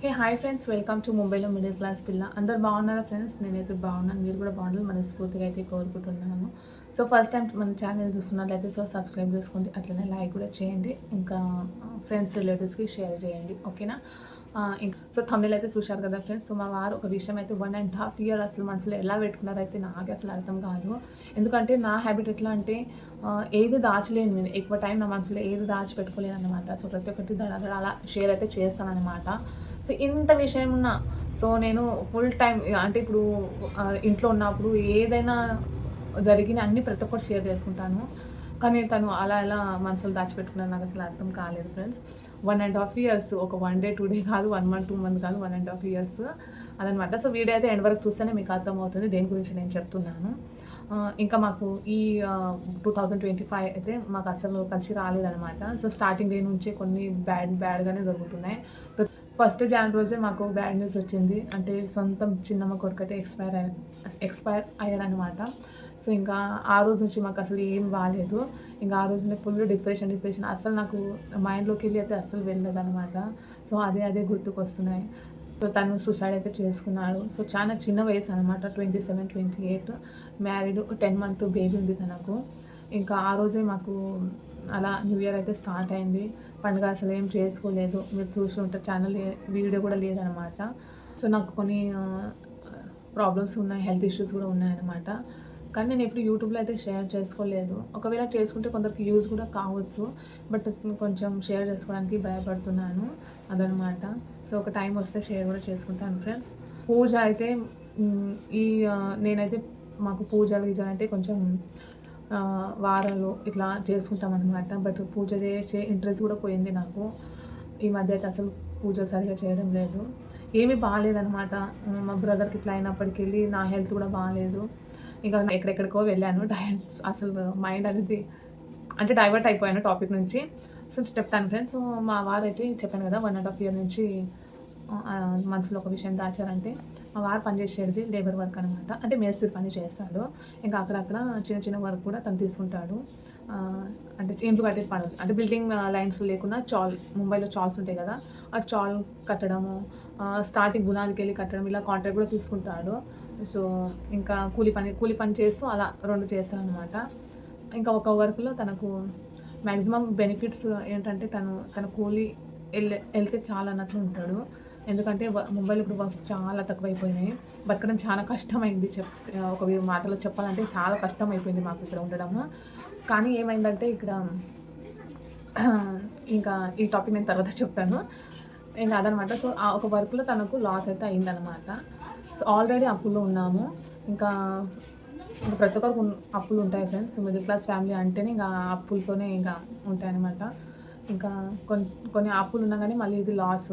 Hey hi friends welcome to ముంబైలో middle class పిల్ల. అందరు బాగున్నారా ఫ్రెండ్స్ నేనైతే బాగున్నాను. మీరు కూడా బాగుండాలి మనస్ఫూర్తిగా అయితే కోరుకుంటున్నాను. సో ఫస్ట్ టైం మన ఛానల్ చూస్తున్నట్లయితే సో సబ్స్క్రైబ్ చేసుకోండి. అట్లనే లైక్ కూడా చేయండి. ఇంకా ఫ్రెండ్స్ రిలేటివ్స్కి షేర్ చేయండి. ఓకేనా ఇంకా సో తమిళ అయితే చూశారు కదా ఫ్రెండ్స్ సో మా వారు ఒక విషయం అయితే వన్ అండ్ హాఫ్ ఇయర్ అసలు మనసులో ఎలా పెట్టుకున్నారో అయితే నాకు అసలు అర్థం కాదు. ఎందుకంటే నా హ్యాబిట్ ఎట్లా అంటే ఏది దాచలేను నేను. ఎక్కువ టైం నా మనసులో ఏది దాచిపెట్టుకోలేను అనమాట సో ప్రతి ఒక్కటి దడ దడ అలా షేర్ అయితే చేస్తానమాట సో ఇంత విషయం ఉన్నా సో నేను ఫుల్ టైం అంటే ఇప్పుడు ఇంట్లో ఉన్నప్పుడు ఏదైనా జరిగిన అన్ని ప్రతి ఒక్కటి షేర్ చేసుకుంటాను. కానీ తను అలా ఎలా మనసులు దాచిపెట్టుకున్నాను నాకు అసలు అర్థం కాలేదు friends one and half years ఒక వన్ డే టూ డే కాదు వన్ మంత్ టూ మంత్ కాదు వన్ అండ్ హాఫ్ ఇయర్స్ అదనమాట సో వీడియో అయితే ఎండ్ వరకు చూస్తేనే మీకు అర్థమవుతుంది దేని గురించి నేను చెప్తున్నాను. ఇంకా మాకు ఈ టూ థౌజండ్ ట్వంటీ ఫైవ్ అయితే మాకు అసలు కలిసి రాలేదనమాట సో స్టార్టింగ్ డే నుంచే కొన్ని బ్యాడ్ బ్యాడ్గానే దొరుకుతున్నాయి ఫస్ట్ జాన్ రోజే మాకు బ్యాడ్ న్యూస్ వచ్చింది. అంటే సొంతం చిన్నమ్మ కొడుకు అయితే ఎక్స్పైర్ అయ్యా ఎక్స్పైర్ అయ్యాడనమాట సో ఇంకా ఆ రోజు నుంచి మాకు అసలు ఏం బాగాలేదు ఇంకా ఆ రోజు ఫుల్ డిప్రెషన్ డిప్రెషన్ అసలు నాకు మైండ్లోకి వెళ్ళి అయితే అస్సలు వెళ్ళలేదు అనమాట సో అదే అదే గుర్తుకొస్తున్నాయి. సో తను సూసైడ్ అయితే చేసుకున్నాడు. సో చాలా చిన్న వయసు అనమాట twenty seven twenty eight married ten month baby ఉంది తనకు. ఇంకా ఆ రోజే మాకు అలా న్యూ ఇయర్ అయితే స్టార్ట్ అయింది. పండుగ అసలు ఏం చేసుకోలేదు. మీరు చూసి ఉంటారు ఛానల్ వీడియో కూడా లేదనమాట సో నాకు కొన్ని ప్రాబ్లమ్స్ ఉన్నాయి హెల్త్ ఇష్యూస్ కూడా ఉన్నాయన్నమాట. కానీ నేను ఎప్పుడు యూట్యూబ్లో అయితే షేర్ చేసుకోలేదు. ఒకవేళ చేసుకుంటే కొందరికి యూజ్ కూడా కావచ్చు. బట్ కొంచెం షేర్ చేసుకోవడానికి భయపడుతున్నాను అదనమాట. సో ఒక టైం వస్తే షేర్ కూడా చేసుకుంటాను ఫ్రెండ్స్. పూజ అయితే ఈ నేనైతే మాకు పూజలు గీజలు అంటే కొంచెం వారాలు ఇట్లా చేసుకుంటాం అనమాట బట్ పూజ చేసే ఇంట్రెస్ట్ కూడా పోయింది నాకు. ఈ మధ్య అయితే అసలు పూజ సరిగా చేయడం లేదు. ఏమీ బాగాలేదనమాట మా బ్రదర్కి ఇట్లా అయినప్పటికి వెళ్ళి నా హెల్త్ కూడా బాగాలేదు. ఇంకా ఎక్కడెక్కడికో వెళ్ళాను. డై అసలు మైండ్ అనేది అంటే డైవర్ట్ అయిపోయాను టాపిక్ నుంచి. సో చెప్తాను ఫ్రెండ్స్. సో మా వారు అయితే చెప్పాను కదా వన్ అండ్ హాఫ్ ఇయర్ నుంచి మనసులో ఒక విషయం దాచారంటే మా వారు పనిచేసేది లేబర్ వర్క్ అనమాట అంటే మేస్త్రి పని చేస్తాడు. ఇంకా అక్కడక్కడ చిన్న చిన్న వర్క్ కూడా తను తీసుకుంటాడు. అంటే ఇంట్లో కట్టే పనులు అంటే బిల్డింగ్ లైన్స్ లేకుండా చాల్ ముంబైలో చాల్స్ ఉంటాయి కదా ఆ చాల్ కట్టడము స్టార్టింగ్ గుణానికి వెళ్ళి కట్టడం ఇలా కాంట్రాక్ట్ కూడా తీసుకుంటాడు. సో ఇంకా కూలి పని కూలి పని చేస్తూ అలా రెండు చేస్తాను అనమాట ఇంకా ఒక వర్క్లో తనకు మ్యాక్సిమం బెనిఫిట్స్ ఏంటంటే తను తన కూలి వెళ్ళే వెళ్తే చాలా అన్నట్లు ఉంటాడు. ఎందుకంటే ముంబైలో ఇప్పుడు వర్క్స్ చాలా తక్కువైపోయినాయి. బతకడం చాలా కష్టమైంది చెప్ ఒక మాటలో చెప్పాలంటే చాలా కష్టం అయిపోయింది మాకు ఇక్కడ ఉండడము. కానీ ఏమైందంటే ఇక్కడ ఇంకా ఈ టాపిక్ నేను తర్వాత చెప్తాను. ఇంకా అదనమాట సో ఆ ఒక వర్క్లో తనకు లాస్ అయితే అయిందనమాట సో ఆల్రెడీ అప్పుల్లో ఉన్నాము. ఇంకా ఇంకా ప్రతి ఒక్కరికి అప్పులు ఉంటాయి ఫ్రెండ్స్ మిడిల్ క్లాస్ ఫ్యామిలీ అంటేనే ఇంకా అప్పులతోనే ఇంకా ఉంటాయన్నమాట. ఇంకా కొన్ని కొన్ని అప్పులు ఉన్నా కానీ మళ్ళీ ఇది లాస్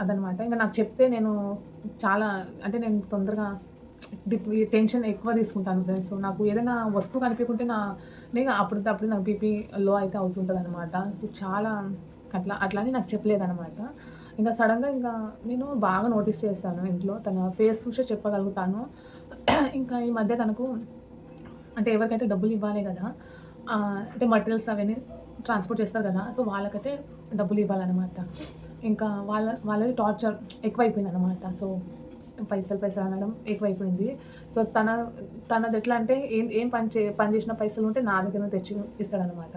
అదనమాట ఇంకా నాకు చెప్తే నేను చాలా అంటే నేను తొందరగా టెన్షన్ ఎక్కువ తీసుకుంటాను ఫ్రెండ్స్ నాకు ఏదైనా వస్తువు కనిపించుకుంటే నా నేను అప్పుడు అప్పుడు నాకు బీపీ లో అయితే అవుతుంటుంది అనమాట సో చాలా అట్లా అట్లా అని నాకు చెప్పలేదు అనమాట ఇంకా సడన్గా ఇంకా నేను బాగా నోటీస్ చేస్తాను ఇంట్లో. తన ఫేస్ చూసే చెప్పగలుగుతాను. ఇంకా ఈ మధ్య తనకు అంటే ఎవరికైతే డబ్బులు ఇవ్వాలి కదా అంటే మటీరియల్స్ అవన్నీ ట్రాన్స్పోర్ట్ చేస్తారు కదా సో వాళ్ళకైతే డబ్బులు ఇవ్వాలన్నమాట. ఇంకా వాళ్ళ వాళ్ళది టార్చర్ ఎక్కువైపోయింది అనమాట సో పైసలు పైసలు అనడం ఎక్కువైపోయింది. సో తన తనది ఎట్లా అంటే ఏం ఏం పని చే పని చేసిన పైసలు ఉంటే నా దగ్గర తెచ్చి ఇస్తాడనమాట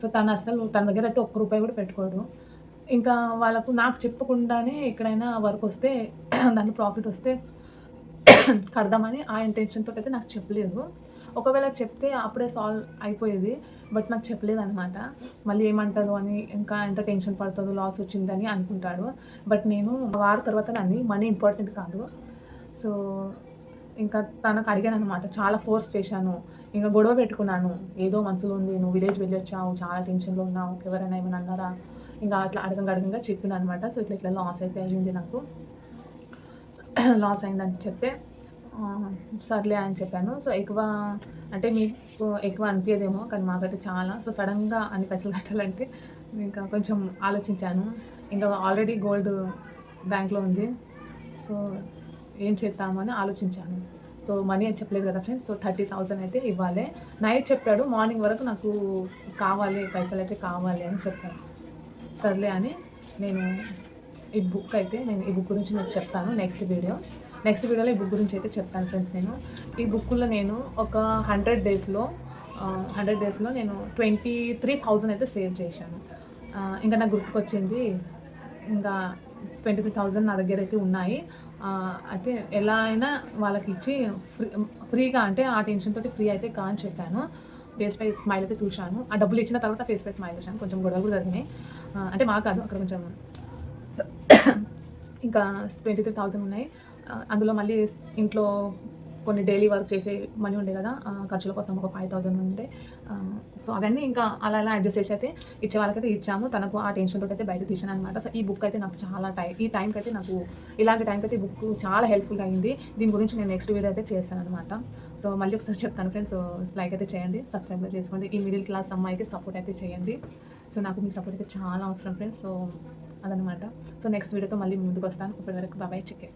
సో తను అసలు తన దగ్గర అయితే ఒక్క రూపాయి కూడా పెట్టుకోడు. ఇంకా వాళ్ళకు నాకు చెప్పకుండానే ఎక్కడైనా వర్క్ వస్తే దాని ప్రాఫిట్ వస్తే కడదామని ఆ ఇంటెన్షన్తో అయితే నాకు చెప్పలేదు. ఒకవేళ చెప్తే అప్పుడే సాల్వ్ అయిపోయేది బట్ నాకు చెప్పలేదు అనమాట మళ్ళీ ఏమంటుందో అని ఇంకా ఎంత టెన్షన్ పడుతుందో లాస్ వచ్చిందని అనుకుంటాడు. బట్ నేను వారం తర్వాత నన్ను మనీ ఇంపార్టెంట్ కాదు. సో ఇంకా తనకు అడిగాను అనమాట చాలా ఫోర్స్ చేశాను. ఇంకా గొడవ పెట్టుకున్నాను. ఏదో మనసులో ఉంది నువ్వు విలేజ్ వెళ్ళి వచ్చావు చాలా టెన్షన్లో ఉన్నావు ఎవరైనా ఏమైనా అన్నారా? ఇంకా అట్లా అడగంగా అడగంగా చెప్పిన అనమాట సో ఇట్లా ఇట్లా లాస్ అయితే అయ్యింది నాకు. లాస్ అయిందని చెప్తే సర్లే అని చెప్పాను. సో ఎక్కువ అంటే మీకు ఎక్కువ అనిపించదేమో కానీ మాకైతే చాలా. సో సడన్గా అన్ని పైసలు కట్టాలంటే ఇంకా కొంచెం ఆలోచించాను. ఇంకా ఆల్రెడీ గోల్డ్ బ్యాంక్లో ఉంది. సో ఏం చేద్దామని ఆలోచించాను. సో మనీ అని చెప్పలేదు కదా ఫ్రెండ్స్ సో థర్టీ థౌజండ్ అయితే ఇవ్వాలి. నైట్ చెప్పాడు. మార్నింగ్ వరకు నాకు కావాలి పైసలు అయితే కావాలి అని చెప్పాను సర్లే అని నేను ఈ బుక్ అయితే నేను ఈ బుక్ గురించి మీకు చెప్తాను నెక్స్ట్ వీడియో నెక్స్ట్ వీడియోలో ఈ బుక్ గురించి అయితే చెప్తాను ఫ్రెండ్స్ నేను. ఈ బుక్లో నేను ఒక హండ్రెడ్ డేస్లో హండ్రెడ్ డేస్లో నేను ట్వంటీ త్రీ థౌజండ్ అయితే సేవ్ చేశాను. ఇంకా నాకు గుర్తుకొచ్చింది ఇంకా ట్వంటీ త్రీ థౌజండ్ నా దగ్గర అయితే ఉన్నాయి. అయితే ఎలా అయినా వాళ్ళకి ఇచ్చి ఫ్రీ ఫ్రీగా అంటే ఆ టెన్షన్ తోటి ఫ్రీ అయితే కా అని చెప్పాను. ఫేస్ పై స్మైల్ అయితే చూశాను. ఆ డబ్బులు ఇచ్చిన తర్వాత ఫేస్ పై స్మైల్ చూశాను. కొంచెం గొడవలు కూడా జరిగినాయి. అంటే మా కాదు అక్కడ కొంచెం ఇంకా ట్వంటీ త్రీ థౌజండ్ ఉన్నాయి అందులో మళ్ళీ ఇంట్లో కొన్ని డైలీ వర్క్ చేసే మనీ ఉండే కదా ఖర్చుల కోసం ఒక ఫైవ్ థౌజండ్ ఉండే. సో అవన్నీ ఇంకా అలా అలా అడ్జస్ట్ చేసి అయితే ఇచ్చే వాళ్ళకైతే ఇచ్చాము. తనకు ఆ టెన్షన్ తోటి అయితే బయట తీసాను అనమాట సో ఈ బుక్ అయితే నాకు చాలా టైం ఈ టైంకి అయితే నాకు ఇలాంటి టైంకి అయితే ఈ బుక్ చాలా హెల్ప్ఫుల్ అయింది. దీని గురించి నేను నెక్స్ట్ వీడియో అయితే చేస్తాను అనమాట సో మళ్ళీ ఒకసారి చెప్తాను ఫ్రెండ్స్ లైక్ అయితే చేయండి సబ్స్క్రైబ్ చేసుకోండి. ఈ మిడిల్ క్లాస్ అమ్మాయికి సపోర్ట్ అయితే చేయండి. సో నాకు మీ సపోర్ట్ అయితే చాలా అవసరం ఫ్రెండ్స్ సో అదనమాట సో నెక్స్ట్ వీడియోతో మళ్ళీ ముందుకు వస్తాను. ఇప్పటివరకు బాబాయ్ చికెన్